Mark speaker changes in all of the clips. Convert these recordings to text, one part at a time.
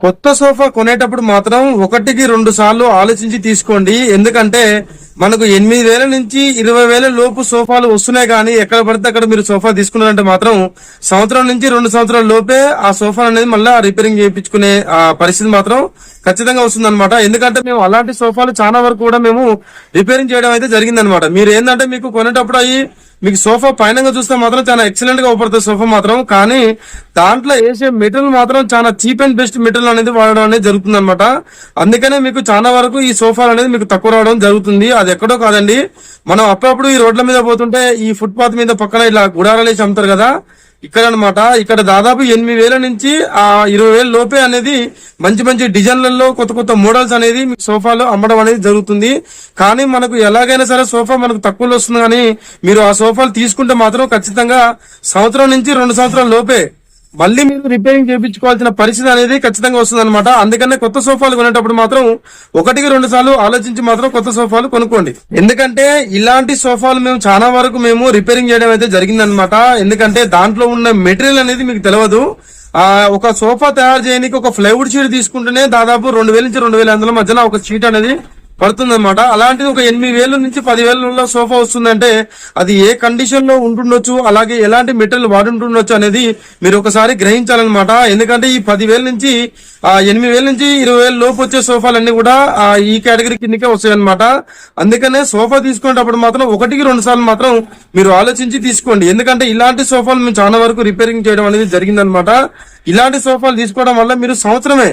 Speaker 1: కొత్త సోఫా కొనేటప్పుడు మాత్రం ఒకటికి రెండు సార్లు ఆలోచించి తీసుకోండి. ఎందుకంటే మనకు ఎనిమిది వేల నుంచి ఇరవై వేల లోపు సోఫాలు వస్తున్నాయి కానీ ఎక్కడ పడితే అక్కడ మీరు సోఫా తీసుకున్నారంటే మాత్రం సంవత్సరం నుంచి రెండు సంవత్సరాల లోపే ఆ సోఫా అనేది మళ్ళీ రిపేరింగ్ చేయించుకునే పరిస్థితి మాత్రం ఖచ్చితంగా వస్తుందన్నమాట. ఎందుకంటే మేము అలాంటి సోఫాలు చాలా వరకు కూడా మేము రిపేరింగ్ చేయడం అయితే జరిగిందనమాట మీరు ఏంటంటే మీకు కొనేటప్పుడు అవి మీకు సోఫా పైన చూస్తే మాత్రం చాలా ఎక్సలెంట్గా ఉపడుతుంది సోఫా మాత్రం. కానీ దాంట్లో వేసే మెటీరియల్ మాత్రం చాలా చీప్ అండ్ బెస్ట్ మెటీరియల్ అనేది వాడడం అనేది జరుగుతుంది అనమాట అందుకనే మీకు చాలా వరకు ఈ సోఫాలు అనేది మీకు తక్కువ రావడం జరుగుతుంది. అది ఎక్కడో కాదండి. మనం అప్పుడప్పుడు ఈ రోడ్ల మీద పోతుంటే ఈ ఫుట్పాత్ మీద పక్కన ఇలా గుడారాలు వేసి అమ్ముతారు కదా ఇక్కడ అన్నమాట ఇక్కడ దాదాపు ఎనిమిది వేల నుంచి ఆ ఇరవై వేల లోపే అనేది మంచి మంచి డిజైన్లలో కొత్త కొత్త మోడల్స్ అనేది సోఫాలో అమ్మడం అనేది జరుగుతుంది. కానీ మనకు ఎలాగైనా సరే సోఫా మనకు తక్కువలో వస్తుంది కానీ మీరు ఆ సోఫాలు తీసుకుంటే మాత్రం ఖచ్చితంగా సంవత్సరం నుంచి రెండు సంవత్సరాల లోపే మళ్ళీ మీరు రిపేరింగ్ చేయించుకోవాల్సిన పరిస్థితి అనేది ఖచ్చితంగా వస్తుంది అనమాట అందుకనే కొత్త సోఫాలు కొనేటప్పుడు మాత్రం ఒకటికి రెండు సార్లు ఆలోచించి మాత్రం కొత్త సోఫాలు కొనుక్కోండి. ఎందుకంటే ఇలాంటి సోఫాలు మేము చాలా వరకు మేము రిపేరింగ్ చేయడం అయితే జరిగిందనమాట ఎందుకంటే దాంట్లో ఉన్న మెటీరియల్ అనేది మీకు తెలియదు ఆ ఒక సోఫా తయారు చేయడానికి ఒక ప్లైవుడ్ షీట్ తీసుకుంటేనే దాదాపు రెండు వేల నుంచి రెండు వేల మధ్యన ఒక షీట్ అనేది పడుతుందన్నమాట. అలాంటిది ఒక ఎనిమిది వేల నుంచి పదివేల సోఫా వస్తుందంటే అది ఏ కండిషన్లో ఉంటుండొచ్చు అలాగే ఎలాంటి మెటీరియల్ వాడుంటుండొచ్చు అనేది మీరు ఒకసారి గ్రహించాలన్నమాట. ఎందుకంటే ఈ పదివేల నుంచి ఆ ఎనిమిది వేల నుంచి ఇరవై వేల లోపు వచ్చే సోఫాలన్నీ కూడా ఆ ఈ కేటగిరీ కిందకే వస్తాయన్నమాట. అందుకనే సోఫా తీసుకునేటప్పుడు మాత్రం ఒకటికి రెండు సార్లు మాత్రం మీరు ఆలోచించి తీసుకోండి. ఎందుకంటే ఇలాంటి సోఫాలు మేము చాలా వరకు రిపేరింగ్ చేయడం అనేది జరిగిందనమాట ఇలాంటి సోఫాలు తీసుకోవడం వల్ల మీరు సంవత్సరమే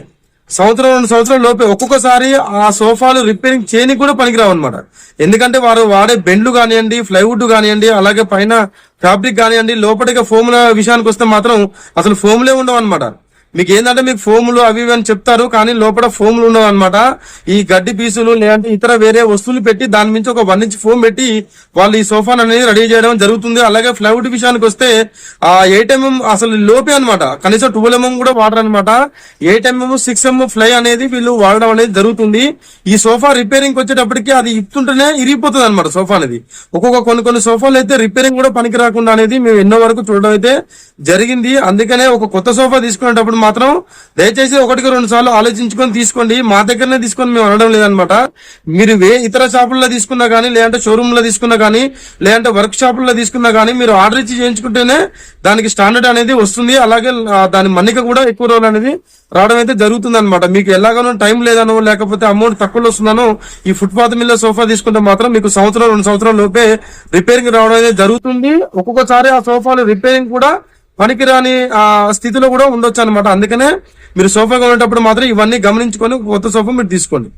Speaker 1: సంవత్సరం రెండు సంవత్సరాల లోపే ఒక్కొక్కసారి ఆ సోఫాలు రిపేరింగ్ చేయనికి కూడా పనికిరావు అనమాట ఎందుకంటే వారు వాడే బెండ్లు కానివ్వండి ప్లైవుడ్ కానివ్వండి అలాగే పైన ఫ్యాబ్రిక్ కానివ్వండి లోపలిగా ఫోమ్ల విషయానికి వస్తే మాత్రం అసలు ఫోమ్లే ఉండవు అనమాట మీకు ఏంటంటే మీకు ఫోములు అవి ఇవి అని చెప్తారు కానీ లోపల ఫోములు ఉండవు అనమాట ఈ గడ్డి పీసులు లేదంటే ఇతర వేరే వస్తువులు పెట్టి దాని నుంచి ఒక వన్ ఇంచ్ ఫోమ్ పెట్టి వాళ్ళు ఈ సోఫాను అనేది రెడీ చేయడం జరుగుతుంది. అలాగే ఫ్లైవుడ్ విషయానికి వస్తే ఆ ఎయిట్ ఎంఎం అసలు లోపే అనమాట కనీసం ట్వెల్వ్ ఎంఎం కూడా వాడరు అనమాట eight mm six mm ply అనేది వీళ్ళు వాడడం అనేది జరుగుతుంది. ఈ సోఫా రిపేరింగ్ వచ్చేటప్పటికి అది ఇస్తుంటేనే ఇరిగిపోతుంది అనమాట సోఫా అనేది. ఒక్కొక్క కొన్ని కొన్ని సోఫాలు అయితే రిపేరింగ్ కూడా పనికి రాకుండా అనేది మేము ఎన్నో వరకు చూడడం అయితే జరిగింది. అందుకనే ఒక కొత్త సోఫా తీసుకునేటప్పుడు మాత్రం దయచేసి ఒకటికి రెండు సార్లు ఆలోచించుకొని తీసుకోండి. మా దగ్గరనే తీసుకొని మేము అనడం లేదనమాట. మీరు వే ఇతర షాపుల్లో తీసుకున్నా కానీ లేదంటే షోరూమ్లో తీసుకున్నా కానీ లేదంటే వర్క్ షాపుల్లో తీసుకున్నా కానీ మీరు ఆర్డర్ ఇచ్చి చేయించుకుంటేనే దానికి స్టాండర్డ్ అనేది వస్తుంది. అలాగే దాని మన్నిక కూడా ఎక్కువ రోజులు అనేది రావడం అయితే జరుగుతుంది అనమాట మీకు ఎలాగనో టైం లేదనో లేకపోతే అమౌంట్ తక్కువలో వస్తుందనో ఈ ఫుట్పాత్ మిల్ల సోఫా తీసుకుంటే మాత్రం మీకు సంవత్సరం రెండు సంవత్సరాల లోపే రిపేరింగ్ రావడం అనేది జరుగుతుంది. ఒక్కొక్కసారి ఆ సోఫాలు రిపేరింగ్ కూడా పనికిరాని ఆ స్థితిలో కూడా ఉండొచ్చు అనమాట అందుకనే మీరు సోఫా కొనేటప్పుడు మాత్రం ఇవన్నీ గమనించుకొని కొత్త సోఫా మీరు తీసుకోండి.